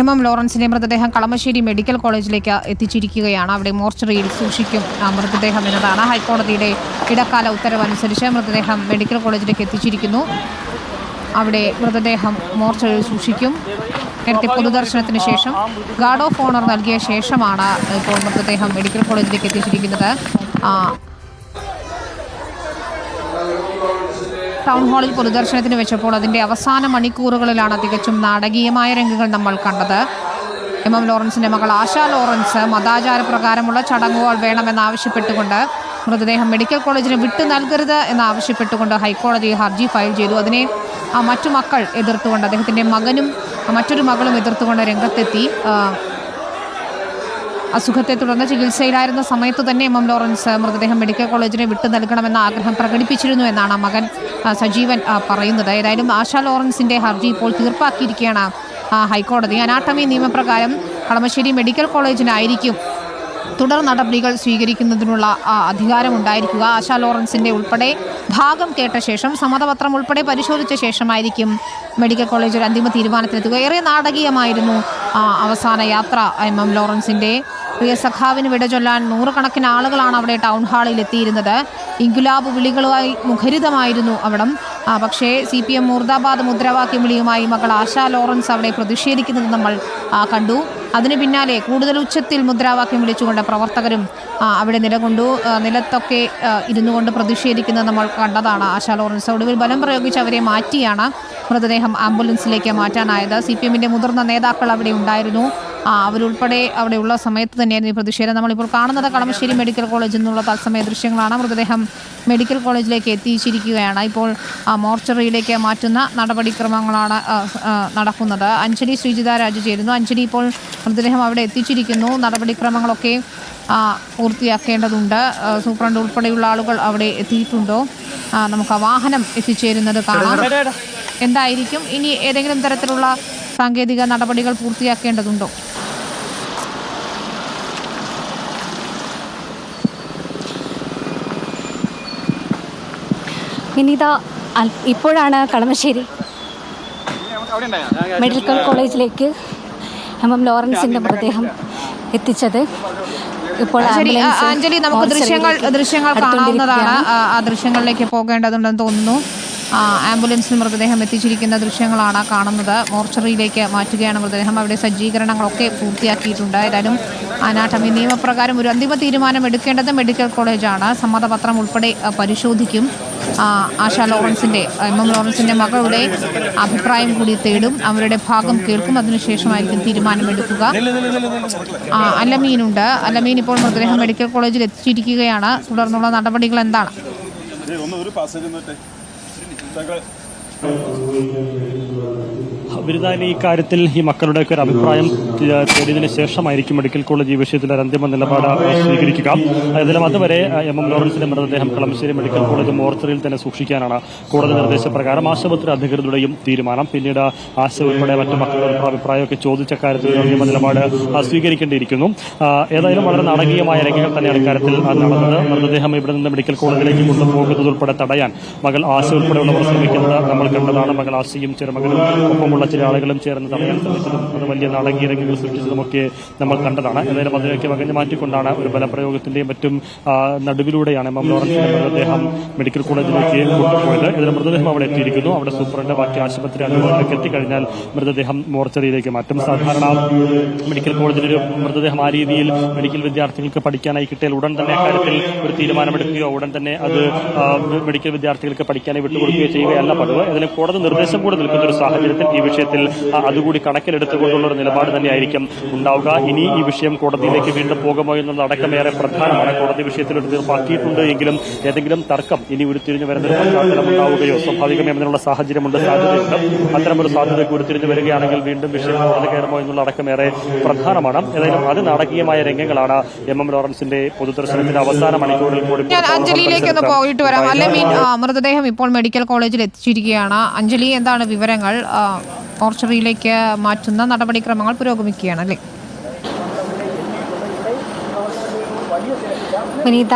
M M ലോറൻസിന്റെ മൃതദേഹം Kalamassery medical കോളേജിലേക്ക് എത്തിച്ചിരിക്കുകയാണ്. അവിടെ മോർച്ചറിയിൽ സൂക്ഷിക്കും മൃതദേഹം എന്നതാണ് ഹൈക്കോടതിയുടെ ഇടക്കാല ഉത്തരവ് അനുസരിച്ച് മൃതദേഹം മെഡിക്കൽ കോളേജിലേക്ക് എത്തിച്ചിരിക്കുന്നു. അവിടെ മൃതദേഹം മോർച്ചറിയിൽ സൂക്ഷിക്കും. നേരത്തെ പൊതുദർശനത്തിന് ശേഷം ഗാർഡ് ഓഫ് ഓണർ നൽകിയ ശേഷമാണ് ഇപ്പോൾ മൃതദേഹം മെഡിക്കൽ കോളേജിലേക്ക് എത്തിച്ചിരിക്കുന്നത്. ടൗൺ ഹാളിൽ പൊതുദർശനത്തിന് വെച്ചപ്പോൾ അതിന്റെ അവസാന മണിക്കൂറുകളിലാണ് തികച്ചും നാടകീയമായ രംഗങ്ങൾ നമ്മൾ കണ്ടത്. എം എം ലോറൻസിന്റെ മകൾ ആശ ലോറൻസ് മതാചാര പ്രകാരമുള്ള ചടങ്ങുകൾ വേണമെന്നാവശ്യപ്പെട്ടുകൊണ്ട് മൃതദേഹം മെഡിക്കൽ കോളേജിന് വിട്ടു നൽകരുത് എന്നാവശ്യപ്പെട്ടുകൊണ്ട് ഹൈക്കോടതിയിൽ ഹർജി ഫയൽ ചെയ്തു. അതിനെ മറ്റു മക്കൾ എതിർത്തുകൊണ്ട് അദ്ദേഹത്തിന്റെ മകനും മറ്റൊരു മകളും എതിർത്തുകൊണ്ട് രംഗത്തെത്തി. അസുഖത്തെ തുടർന്ന് ചികിത്സയിലായിരുന്ന സമയത്ത് തന്നെ എം എം ലോറൻസ് മൃതദേഹം മെഡിക്കൽ കോളേജിനെ വിട്ടു നൽകണമെന്ന ആഗ്രഹം പ്രകടിപ്പിച്ചിരുന്നു എന്നാണ് മകൻ സജീവൻ പറയുന്നത്. ഏതായാലും ആശ ലോറൻസിന്റെ ഹർജി ഇപ്പോൾ തീർപ്പാക്കിയിരിക്കുകയാണ് ഹൈക്കോടതി. അനാട്ടമി നിയമപ്രകാരം കളമശ്ശേരി മെഡിക്കൽ കോളേജിനായിരിക്കും തുടർ നടപടികൾ സ്വീകരിക്കുന്നതിനുള്ള അധികാരമുണ്ടായിരിക്കുക. ആശാ ലോറൻസിന്റെ ഉൾപ്പെടെ ഭാഗം കേട്ട ശേഷം സമ്മതപത്രം ഉൾപ്പെടെ പരിശോധിച്ച ശേഷമായിരിക്കും മെഡിക്കൽ കോളേജിൽ അന്തിമ തീരുമാനത്തിലെത്തുക. ഏറെ നാടകീയമായിരുന്നു അവസാന യാത്ര എം എം ലോറൻസിന്റെ പ്രിയ സഖാവിന് വിട ചൊല്ലാൻ നൂറുകണക്കിന് ആളുകളാണ് അവിടെ ടൗൺ ഹാളിൽ എത്തിയിരുന്നത്. ഇൻഗുലാബ് വിളികളുമായി മുഖരിതമായിരുന്നു അവിടം. പക്ഷേ സി പി എം മുർദാബാദ് മുദ്രാവാക്യം വിളിയുമായി മകൾ ആശാ ലോറൻസ് അവിടെ പ്രതിഷേധിക്കുന്നത് നമ്മൾ കണ്ടു. അതിന് പിന്നാലെ കൂടുതൽ ഉച്ചത്തിൽ മുദ്രാവാക്യം വിളിച്ചുകൊണ്ട് പ്രവർത്തകരും അവിടെ നിലകൊണ്ടു. നിലത്തൊക്കെ ഇരുന്നു കൊണ്ട് പ്രതിഷേധിക്കുന്നത് നമ്മൾ കണ്ടതാണ്. ആശാ ലോറൻസ് ഒടുവിൽ ബലം പ്രയോഗിച്ച് അവരെ മാറ്റിയാണ് മൃതദേഹം ആംബുലൻസിലേക്ക് മാറ്റാനായത്. സി പി എമ്മിന്റെ മുതിർന്ന നേതാക്കൾ അവിടെ ഉണ്ടായിരുന്നു. അവരുൾപ്പെടെ അവിടെയുള്ള സമയത്ത് തന്നെയായിരുന്നു ഈ പ്രതിഷേധം. നമ്മളിപ്പോൾ കാണുന്നത് കളമശ്ശേരി മെഡിക്കൽ കോളേജിൽ നിന്നുള്ള തത്സമയ ദൃശ്യങ്ങളാണ്. മൃതദേഹം മെഡിക്കൽ കോളേജിലേക്ക് എത്തിച്ചിരിക്കുകയാണ്. ഇപ്പോൾ മോർച്ചറിയിലേക്ക് മാറ്റുന്ന നടപടിക്രമങ്ങളാണ് നടക്കുന്നത്. അഞ്ജലി ശ്രീജിത രാജു ചേരുന്നു. അഞ്ജലി ഇപ്പോൾ മൃതദേഹം അവിടെ എത്തിച്ചിരിക്കുന്നു. നടപടിക്രമങ്ങളൊക്കെ പൂർത്തിയാക്കേണ്ടതുണ്ട്. സൂപ്രണ്ട് ഉൾപ്പെടെയുള്ള ആളുകൾ അവിടെ എത്തിയിട്ടുണ്ടോ? നമുക്ക് ആ വാഹനം എത്തിച്ചേരുന്നത് കാണാം. എന്തായിരിക്കും? ഇനി ഏതെങ്കിലും തരത്തിലുള്ള സാങ്കേതിക നടപടികൾ പൂർത്തിയാക്കേണ്ടതുണ്ടോ? വിനീത ഇപ്പോഴാണ് കളമശ്ശേരി മെഡിക്കൽ കോളേജിലേക്ക് എം എം ലോറൻസിന്റെ മൃതദേഹം എത്തിച്ചത്. ഇപ്പോൾ അഞ്ജലി നമുക്ക് ദൃശ്യങ്ങൾ ദൃശ്യങ്ങൾ കാണാവുന്നതാണ്. ആ, ദൃശ്യങ്ങളിലേക്ക് പോകേണ്ടതുണ്ടെന്ന് തോന്നുന്നു. ആംബുലൻസിൽ മൃതദേഹം എത്തിച്ചിരിക്കുന്ന ദൃശ്യങ്ങളാണ് കാണുന്നത്. മോർച്ചറിയിലേക്ക് മാറ്റുകയാണ് മൃതദേഹം. അവിടെ സജ്ജീകരണങ്ങളൊക്കെ പൂർത്തിയാക്കിയിട്ടുണ്ട്. ഏതായാലും അനാട്ടമി നിയമപ്രകാരം ഒരു അന്തിമ തീരുമാനം എടുക്കേണ്ടത് മെഡിക്കൽ കോളേജാണ്. സമ്മതപത്രം ഉൾപ്പെടെ പരിശോധിക്കും. ആശാ ലോറൻസിന്റെ എം എം ലോറൻസിന്റെ മകളുടെ അഭിപ്രായം കൂടി തേടും. അവരുടെ ഭാഗം കേൾക്കും. അതിനുശേഷമായിരിക്കും തീരുമാനമെടുക്കുക. അലമീനുണ്ട്. അലമീൻ ഇപ്പോൾ മൃതദേഹം മെഡിക്കൽ കോളേജിൽ എത്തിച്ചിരിക്കുകയാണ്. തുടർന്നുള്ള നടപടികൾ എന്താണ്? ബിരുദാനി ഈ കാര്യത്തിൽ ഈ മക്കളുടെയൊക്കെ ഒരു അഭിപ്രായം തേടിയതിന് ശേഷമായിരിക്കും മെഡിക്കൽ കോളേജ് ഈ വിഷയത്തിൽ ഒരു അന്തിമ നിലപാട് സ്വീകരിക്കുക. ഏതായാലും അതുവരെ എം. എം. ലോറൻസിന്റെ മൃതദേഹം കളമശ്ശേരി മെഡിക്കൽ കോളേജ് മോർച്ചറിയിൽ തന്നെ സൂക്ഷിക്കാനാണ് കോടതി നിർദ്ദേശപ്രകാരം ആശുപത്രി അധികൃതരുടെയും തീരുമാനം. പിന്നീട് ആശ ഉൾപ്പെടെ മറ്റു മക്കളുടെ അഭിപ്രായമൊക്കെ ചോദിച്ച കാര്യത്തിൽ അന്തിമ നിലപാട് സ്വീകരിക്കേണ്ടിയിരിക്കുന്നു. ഏതായാലും വളരെ നാടകീയമായ രംഗങ്ങൾ തന്നെയാണ് ഇക്കാര്യത്തിൽ നടന്നത്. മൃതദേഹം ഇവിടെ നിന്ന് മെഡിക്കൽ കോളേജിലേക്ക് കൊണ്ടുപോകുന്നത് ഉൾപ്പെടെ തടയാൻ മകൾ ആശ ഉൾപ്പെടെയുള്ളവർ ശ്രമിക്കുന്നത് നമ്മൾ കണ്ടതാണ്. മകൾ ആശയും ചെറുമകനും ഒപ്പമുള്ള ആളുകളും ചേർന്ന് തടയാൻ ശ്രമിച്ചതും അത് വലിയ നാടകീയ സൃഷ്ടിച്ചതുമൊക്കെ നമ്മൾ കണ്ടതാണ്. ഏതായാലും അതിനൊക്കെ വകഞ്ഞു മാറ്റിക്കൊണ്ടാണ് ഒരു ബലപ്രയോഗത്തിന്റെയും മറ്റും നടുവിലൂടെയാണ് എം എം ലോറൻസിന്റെ മൃതദേഹം മെഡിക്കൽ കോളേജിലേക്ക് കൊണ്ടുപോയത്. ഇതിന് മൃതദേഹം അവിടെ എത്തിയിരിക്കുന്നു. അവിടെ സൂപ്രണ്ട് ബാക്കി ആശുപത്രി അംഗങ്ങളിലേക്ക് എത്തിക്കഴിഞ്ഞാൽ മൃതദേഹം മോർച്ചറിയിലേക്ക് മാറ്റും. സാധാരണ മെഡിക്കൽ കോളേജിലൊരു മൃതദേഹം ആ രീതിയിൽ മെഡിക്കൽ വിദ്യാർത്ഥികൾക്ക് പഠിക്കാനായി കിട്ടിയാൽ ഉടൻ തന്നെ അക്കാര്യത്തിൽ ഒരു തീരുമാനമെടുക്കുകയോ ഉടൻ തന്നെ അത് മെഡിക്കൽ വിദ്യാർത്ഥികൾക്ക് പഠിക്കാനായി വിട്ടുകൊടുക്കുകയോ ചെയ്യുകയല്ല പതിവ്. അതിന് കോടതി നിർദ്ദേശം കൂടെ നിൽക്കുന്ന ഒരു സാഹചര്യത്തിൽ ഈ വിഷയത്തിൽ അതുകൂടി കണക്കിലെടുത്തുകൊണ്ടുള്ള ഒരു നിലപാട് തന്നെയായിരിക്കും ഉണ്ടാവുക. ഇനി ഈ വിഷയം കോടതിയിലേക്ക് വീണ്ടും പോകുമോ എന്നത് അടക്കമേറെ പ്രധാനമാണ്. കോടതി വിഷയത്തിൽ ഒരു തീർപ്പാക്കിയിട്ടുണ്ട് എങ്കിലും ഏതെങ്കിലും തർക്കം ഇനി ഉരുത്തിരിഞ്ഞു വരുന്ന ഉണ്ടാവുകയോ സ്വാഭാവികമേ അതിനുള്ള സാഹചര്യമുണ്ട് സാധ്യതയുണ്ട്. അത്തരമൊരു സാധ്യതയ്ക്ക് ഉരുത്തിരിഞ്ഞു വരികയാണെങ്കിൽ വീണ്ടും വിഷയം കോടതി കയറുമോ എന്നുള്ള അടക്കമേറെ പ്രധാനമാണ്. ഏതായാലും അത് നാടകീയമായ രംഗങ്ങളാണ് എം എം ലോറൻസിന്റെ പൊതുദർശനത്തിന്റെ അവസാന മണിക്കൂറിൽ കൂടി അഞ്ജലിയിലേക്ക് ഒന്ന് പോയിട്ട് വരാം. അല്ലെ മീൻ മൃതദേഹം ഇപ്പോൾ മെഡിക്കൽ കോളേജിൽ എത്തിച്ചിരിക്കുകയാണ്. അഞ്ജലി എന്താണ് വിവരങ്ങൾ? ആ, മോർച്ചറിയിലേക്ക് മാറ്റുന്ന നടപടിക്രമങ്ങൾ പുരോഗമിക്കുകയാണ് അല്ലേ? വിനീത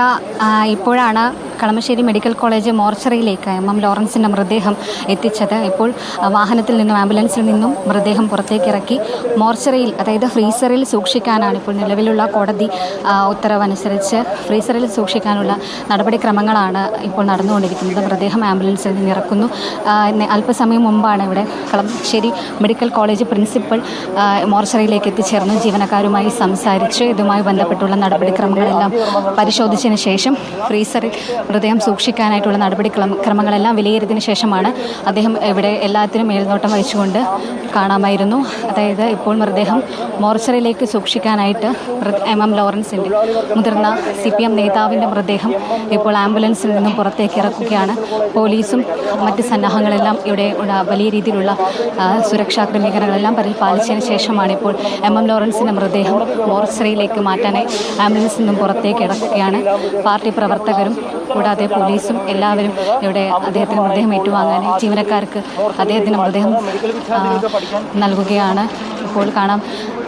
ഇപ്പോഴാണ് കളമശ്ശേരി മെഡിക്കൽ കോളേജ് മോർച്ചറിയിലേക്ക് എം എം ലോറൻസിന്റെ മൃതദേഹം എത്തിച്ചത്. ഇപ്പോൾ വാഹനത്തിൽ നിന്നും ആംബുലൻസിൽ നിന്നും മൃതദേഹം പുറത്തേക്ക് ഇറക്കി മോർച്ചറിയിൽ അതായത് ഫ്രീസറിൽ സൂക്ഷിക്കാനാണ് ഇപ്പോൾ നിലവിലുള്ള കോടതി ഉത്തരവനുസരിച്ച് ഫ്രീസറിൽ സൂക്ഷിക്കാനുള്ള നടപടിക്രമങ്ങളാണ് ഇപ്പോൾ നടന്നുകൊണ്ടിരിക്കുന്നത്. മൃതദേഹം ആംബുലൻസിൽ നിന്ന് ഇറക്കുന്നു. അല്പസമയം മുമ്പാണ് ഇവിടെ കളമശ്ശേരി മെഡിക്കൽ കോളേജ് പ്രിൻസിപ്പൽ മോർച്ചറിയിലേക്ക് എത്തിച്ചേർന്നു ജീവനക്കാരുമായി സംസാരിച്ച് ഇതുമായി ബന്ധപ്പെട്ടുള്ള നടപടിക്രമങ്ങളെല്ലാം പരിശോധിച്ചതിന് ശേഷം ഫ്രീസറിൽ മൃതദേഹം സൂക്ഷിക്കാനായിട്ടുള്ള നടപടിക്രമ ക്രമങ്ങളെല്ലാം വിലയിരുത്തിയതിനു ശേഷമാണ് അദ്ദേഹം ഇവിടെ എല്ലാത്തിനും മേൽനോട്ടം വഹിച്ചുകൊണ്ട് കാണാമായിരുന്നു. അതായത് ഇപ്പോൾ മൃതദേഹം മോർച്ചറിയിലേക്ക് സൂക്ഷിക്കാനായിട്ട് എം. എം. ലോറൻസിന്റെ മുതിർന്ന സി പി എം നേതാവിന്റെ മൃതദേഹം ഇപ്പോൾ ആംബുലൻസിൽ നിന്നും പുറത്തേക്ക് ഇറക്കുകയാണ്. പോലീസും മറ്റ് സന്നാഹങ്ങളെല്ലാം ഇവിടെ വലിയ രീതിയിലുള്ള സുരക്ഷാ ക്രമീകരണങ്ങളെല്ലാം പരിപാലിച്ചതിന് ശേഷമാണ് ഇപ്പോൾ എം. എം. ലോറൻസിന്റെ മൃതദേഹം മോർച്ചറിയിലേക്ക് മാറ്റാനായി ആംബുലൻസിൽ നിന്നും പുറത്തേക്ക് ഇറക്കുകയാണ്. പാർട്ടി പ്രവർത്തകരും കൂടാതെ പോലീസും എല്ലാവരും ഇവിടെ അദ്ദേഹത്തിന് മൃതദേഹം ഏറ്റുവാങ്ങാൻ ജീവനക്കാർക്ക് അദ്ദേഹത്തിന് മൃതദേഹം നൽകുകയാണ്. ഇപ്പോൾ കാണാം.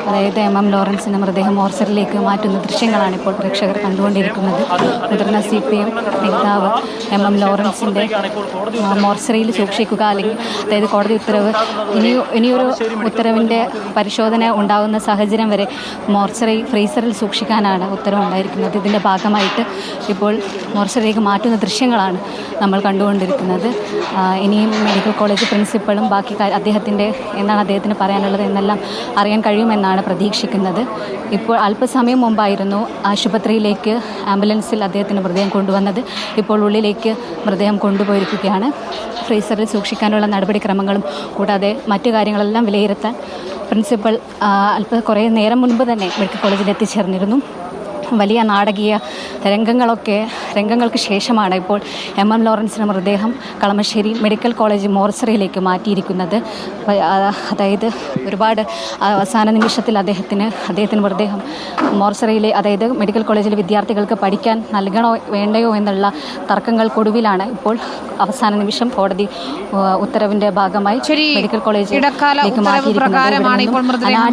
അതായത് എം എം ലോറൻസിന്റെ മൃതദേഹം ഓർസറിലേക്ക് മാറ്റുന്ന ദൃശ്യങ്ങളാണ് ഇപ്പോൾ പ്രേക്ഷകർ കണ്ടുകൊണ്ടിരിക്കുന്നത്. മുതിർന്ന സി പി എം നേതാവ് എം എം മോർസറിയിൽ മോർച്ചറിയിൽ സൂക്ഷിക്കുക അല്ലെങ്കിൽ അതായത് കോടതി ഉത്തരവ് ഇനി ഇനിയൊരു ഉത്തരവിന്റെ പരിശോധന ഉണ്ടാകുന്ന സാഹചര്യം വരെ മോർച്ചറി ഫ്രീസറിൽ സൂക്ഷിക്കാനാണ് ഉത്തരവുണ്ടായിരിക്കുന്നത്. ഇതിന്റെ ഭാഗമായിട്ട് ഇപ്പോൾ മോർച്ചറിയിലേക്ക് മാറ്റുന്ന ദൃശ്യങ്ങളാണ് നമ്മൾ കണ്ടുകൊണ്ടിരിക്കുന്നത്. ഇനിയും മെഡിക്കൽ കോളേജ് പ്രിൻസിപ്പളും ബാക്കി അദ്ദേഹത്തിന്റെ എന്താണ് അദ്ദേഹത്തിന് പറയാനുള്ളത് എന്നെല്ലാം അറിയാൻ കഴിയുമെന്നാണ് പ്രതീക്ഷിക്കുന്നത്. ഇപ്പോൾ അല്പസമയം മുമ്പായിരുന്നു ആശുപത്രിയിലേക്ക് ആംബുലൻസിൽ അദ്ദേഹത്തിന് മൃതദേഹം കൊണ്ടുവന്നത്. ഇപ്പോൾ ഉള്ളിലേക്ക് മൃതദേഹം കൊണ്ടുപോയിരിക്കുകയാണ്. ഫ്രീസറിൽ സൂക്ഷിക്കാനുള്ള നടപടിക്രമങ്ങളും കൂടാതെ മറ്റു കാര്യങ്ങളെല്ലാം വിലയിരുത്താൻ പ്രിൻസിപ്പൽ അല്പ കുറേ നേരം മുൻപ് തന്നെ മെഡിക്കൽ കോളേജിൽ എത്തിച്ചേർന്നിരുന്നു. വലിയ നാടകീയ രംഗങ്ങളൊക്കെ രംഗങ്ങൾക്ക് ശേഷമാണ് ഇപ്പോൾ എം എം ലോറൻസിന്റെ മൃതദേഹം കളമശ്ശേരി മെഡിക്കൽ കോളേജ് മോർച്ചറിയിലേക്ക് മാറ്റിയിരിക്കുന്നത്. അതായത് ഒരുപാട് അവസാന നിമിഷത്തിൽ അദ്ദേഹത്തിന് അദ്ദേഹത്തിന് മൃതദേഹം മോർച്ചറിയിലെ അതായത് മെഡിക്കൽ കോളേജിലെ വിദ്യാർത്ഥികൾക്ക് പഠിക്കാൻ നൽകണോ വേണ്ടയോ എന്നുള്ള തർക്കങ്ങൾക്കൊടുവിലാണ് ഇപ്പോൾ അവസാന നിമിഷം കോടതി ഉത്തരവിന്റെ ഉത്തരവിന്റെ ഭാഗമായി മെഡിക്കൽ കോളേജ് ഇടക്കാല പ്രകാരമാണ് ഇപ്പോൾ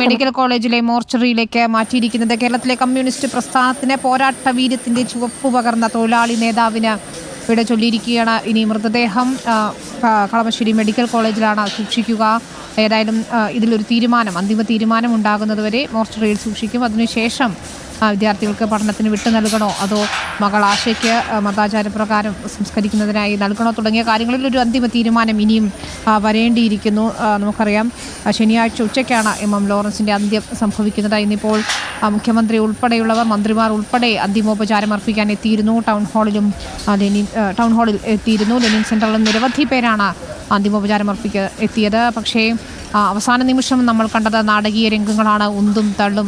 മെഡിക്കൽ കോളേജിലെ മോർച്ചറിയിലേക്ക് മാറ്റിയിരിക്കുന്നത്. കേരളത്തിലെ കമ്മ്യൂണിസ്റ്റ് പ്രസ്ഥാനത്തിന് പോരാട്ട വീര്യത്തിന്റെ ചുവപ്പ് പകർന്ന തൊഴിലാളി നേതാവിന് ഇവിടെ ചൊല്ലിയിരിക്കുകയാണ് ഇനി മൃതദേഹം കളമശ്ശേരി മെഡിക്കൽ കോളേജിലാണ് സൂക്ഷിക്കുക. ഏതായാലും ഇതിലൊരു തീരുമാനം അന്തിമ തീരുമാനം ഉണ്ടാകുന്നതുവരെ മോർച്ചറിയിൽ സൂക്ഷിക്കും. അതിനുശേഷം വിദ്യാർത്ഥികൾക്ക് പഠനത്തിന് വിട്ടു നൽകണോ? അതോ മകൾ ആശയ്ക്ക് മതാചാരപ്രകാരം സംസ്കരിക്കുന്നതിനായി നൽകണോ? തുടങ്ങിയ കാര്യങ്ങളിൽ ഒരു അന്തിമ തീരുമാനം ഇനിയും വരേണ്ടിയിരിക്കുന്നു. നമുക്കറിയാം ശനിയാഴ്ച ഉച്ചയ്ക്കാണ് എം. എം. ലോറൻസിന്റെ അന്ത്യം സംഭവിക്കുന്നത്. ഇന്നിപ്പോൾ മുഖ്യമന്ത്രി ഉൾപ്പെടെയുള്ളവർ മന്ത്രിമാർ ഉൾപ്പെടെ അന്തിമോപചാരം അർപ്പിക്കാൻ എത്തിയിരുന്നു. ടൗൺ ഹാളിലും ലെനിൻ ടൗൺ ഹാളിൽ എത്തിയിരുന്നു. ലെനിൻ സെന്ററിലും നിരവധി പേരാണ് അന്തിമോപചാരം അർപ്പിക്ക എത്തിയത്. പക്ഷേ അവസാന നിമിഷം നമ്മൾ കണ്ടത് നാടകീയ രംഗങ്ങളാണ്. ഉന്തും തള്ളും